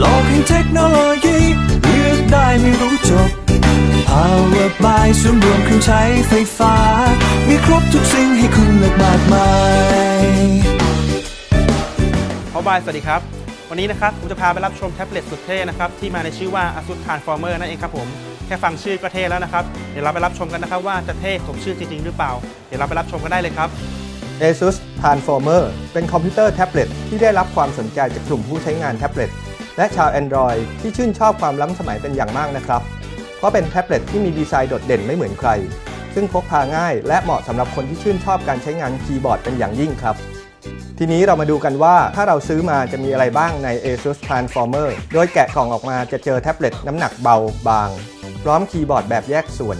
โลกแห่งเทคโนโลยีเลือกได้ไม่รู้จบ Power by ศูนย์รวมเครื่องใช้ไฟฟ้า มีครบทุกสิ่งให้คุณเลือกมากมายพอบายสวัสดีครับ วันนี้นะครับผมจะพาไปรับชมแท็บเล็ตสุดเท่นะครับ ที่มาในชื่อว่า ASUS Transformer นั่นเองครับผม แค่ฟังชื่อก็เท่แล้วนะครับ เดี๋ยวเราไปรับชมกันนะครับว่าจะเท่สมชื่อจริงๆหรือเปล่า เดี๋ยวเราไปรับชมกันได้เลยครับ ASUS Transformer เป็นคอมพิวเตอร์แท็บเล็ตที่ได้รับความสนใจจากกลุ่มผู้ใช้งานแท็บเล็ต และชาว Android ที่ชื่นชอบความล้ำสมัยเป็นอย่างมากนะครับ เพราะเป็นแท็บเล็ตที่มีดีไซน์โดดเด่นไม่เหมือนใคร ซึ่งพกพาง่าย และเหมาะสำหรับคนที่ชื่นชอบการใช้งานคีย์บอร์ดเป็นอย่างยิ่งครับ ทีนี้เรามาดูกันว่าถ้าเราซื้อมาจะมีอะไรบ้างใน ASUS Transformer โดยแกะกล่องออกมาจะเจอแท็บเล็ตน้ำหนักเบาบาง พร้อมคีย์บอร์ดแบบแยกส่วน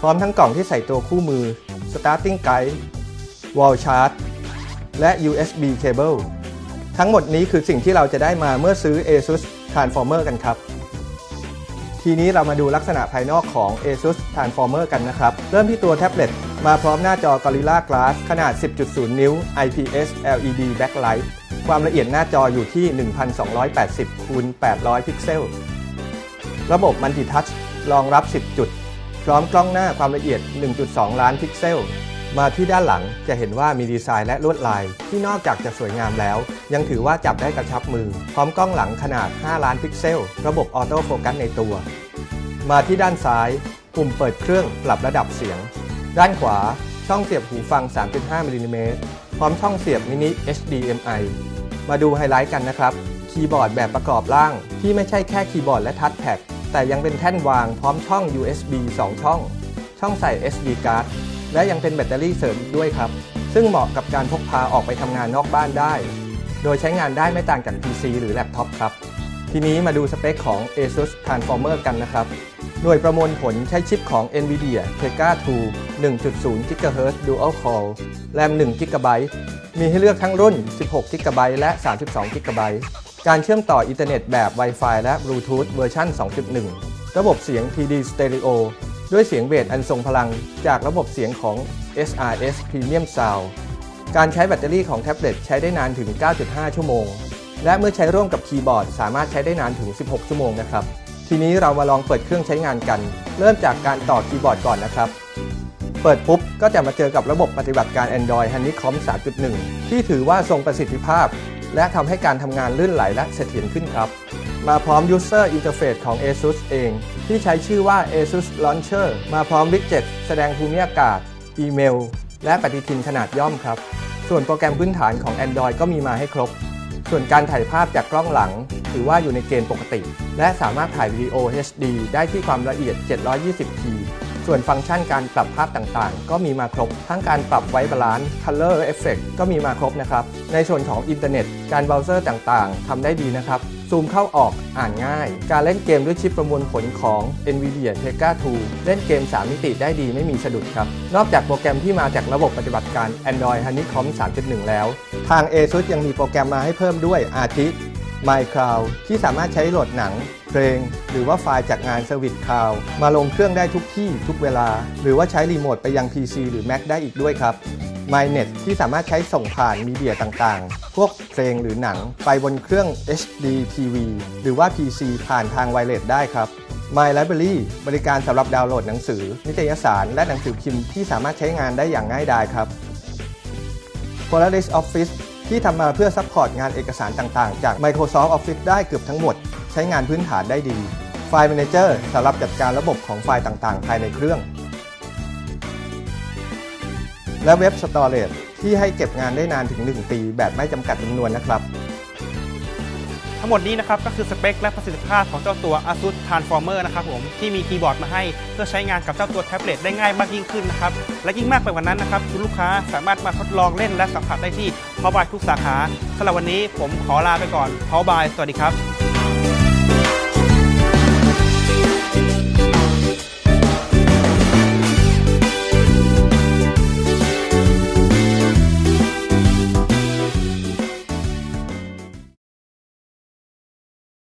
พร้อมทั้งกล่องที่ใส่ตัวคู่มือ Starting Guide Wall Chart และ USB Cable ทั้งหมดนี้คือสิ่งที่เราจะได้มาเมื่อซื้อ ASUS Transformer กันครับ ทีนี้เรามาดูลักษณะภายนอกของ ASUS Transformer กันนะครับ เริ่มที่ตัวแท็บเล็ตมาพร้อมหน้าจอ Gorilla Glass ขนาด 10.0 นิ้ว IPS LED Backlight ความละเอียดหน้าจออยู่ที่ 1280คูณ800 พิกเซล ระบบ Multi Touch รองรับ 10 จุด พร้อมกล้องหน้าความละเอียด 1.2 ล้านพิกเซล มาที่ด้านหลังจะเห็นว่ามีดีไซน์และลวดลาย ที่นอกจากจะสวยงามแล้ว ยังถือว่าจับได้กระชับมือ พร้อมกล้องหลังขนาด 5 ล้านพิกเซล ระบบออโต้โฟกัสในตัว มาที่ด้านซ้าย ปุ่มเปิดเครื่องปรับระดับเสียง ด้านขวา ช่องเสียบหูฟัง 3.5มิลลิเมตรพร้อมช่องเสียบมินิ HDMI มาดูไฮไลท์กันนะครับ คีย์บอร์ดแบบประกอบร่าง ที่ไม่ใช่แค่คีย์บอร์ดและทัชแพดแต่ยังเป็นแท่นวางพร้อมช่อง USB 2 ช่อง ช่องใส่ SD card และยังเป็นแบตเตอรี่เสริมด้วยครับ ซึ่งเหมาะกับการพกพาออกไปทำงานนอกบ้านได้ โดยใช้งานได้ไม่ต่างจาก PC หรือแล็ปท็อปครับ ทีนี้มาดูสเปคของ ASUS Transformer กันนะครับหน่วยประมวลผลใช้ชิปของ NVIDIA Tegra 2 1.0 GHz Dual Core แรม 1 GB มีให้เลือกทั้งรุ่น 16 GB และ 32 GB การเชื่อมต่ออินเทอร์เน็ตแบบ Wi-Fi และ Bluetooth เวอร์ชัน2.1 ระบบเสียง TD Stereo ด้วยเสียงเบสอันทรงพลังจากระบบเสียงของ SRS Premium Sound การใช้แบตเตอรี่ของแท็บเล็ตใช้ได้นานถึง 9.5 ชั่วโมง และเมื่อใช้ร่วมกับคีย์บอร์ด สามารถใช้ได้นานถึง 16 ชั่วโมงนะครับ ทีนี้เรามาลองเปิดเครื่องใช้งานกัน เริ่มจากการต่อคีย์บอร์ดก่อนนะครับ เปิดปุ๊บก็จะมาเจอกับระบบปฏิบัติการ Android Honeycomb 3.1 ที่ถือว่าทรงประสิทธิภาพ และทำให้การทำงานลื่นไหลและเสถียรขึ้นครับ มาพร้อม User Interface ของ ASUS เอง ที่ใช้ชื่อว่า ASUS Launcher มาพร้อมวิดเจ็ตแสดงภูมิอากาศ อีเมล และปฏิทินขนาดย่อมครับ ส่วนโปรแกรมพื้นฐานของ Android ก็มีมาให้ครบ ส่วนการถ่ายภาพจากกล้องหลัง ถือว่าอยู่ในเกณฑ์ปกติ และสามารถถ่ายวิดีโอ HD ได้ที่ความละเอียด 720p ส่วนฟังก์ชันการปรับภาพต่างๆ ก็มีมาครบ ทั้งการปรับไว้บาลานซ์ Color Effect ก็มีมาครบนะครับ ในส่วนของอินเทอร์เน็ต การเบราว์เซอร์ต่างๆ ทำได้ดีนะครับ ซูมเข้าออกอ่านง่าย การเล่นเกมด้วยชิปประมวลผลของ NVIDIA Tegra 2 เล่นเกม 3 มิติได้ดีไม่มีสะดุดครับ นอกจากโปรแกรมที่มาจากระบบปฏิบัติการ Android Honeycomb 3.1 แล้ว ทาง ASUS ยังมีโปรแกรมมาให้เพิ่มด้วยอาทิ MyCloud ที่สามารถใช้โหลดหนัง เพลง หรือว่าไฟล์จากงาน Service Cloud มาลงเครื่องได้ทุกที่ทุกเวลา หรือว่าใช้รีโมทไปยัง PC หรือ Mac ได้อีกด้วยครับ MyNet ที่สามารถใช้ส่งผ่านมีเดียต่างๆ พวกเพลงหรือหนังไปบนเครื่อง HD TV หรือว่า PC ผ่านทางไวเลสได้ครับ My Library บริการสำหรับดาวน์โหลดหนังสือ นิตยสาร และหนังสือพิมพ์ที่สามารถใช้งานได้อย่างง่ายดายครับ Polaris Office ที่ทำมาเพื่อซัพพอร์ตงานเอกสารต่างๆ จาก Microsoft Office ได้เกือบทั้งหมด ใช้งานพื้นฐานได้ดี File Manager สำหรับจัดการระบบของไฟล์ต่างๆ ภายในเครื่อง และ Web Storage ที่ให้เก็บงานได้นานถึง 1 ปีแบบไม่จำกัดจำนวนนะครับ ทั้งหมดนี้นะครับก็คือสเปคและประสิทธิภาพของเจ้าตัว ASUS Transformer นะครับผมที่มีคีย์บอร์ดมาให้เพื่อใช้งานกับเจ้าตัวแท็บเล็ตได้ง่ายมากยิ่งขึ้นนะครับ และยิ่งมากไปกว่านั้นนะครับคุณลูกค้าสามารถมาทดลองเล่นและสัมผัสได้ที่พอบายทุกสาขาสำหรับวันนี้ผมขอลาไปก่อนพอบายสวัสดีครับ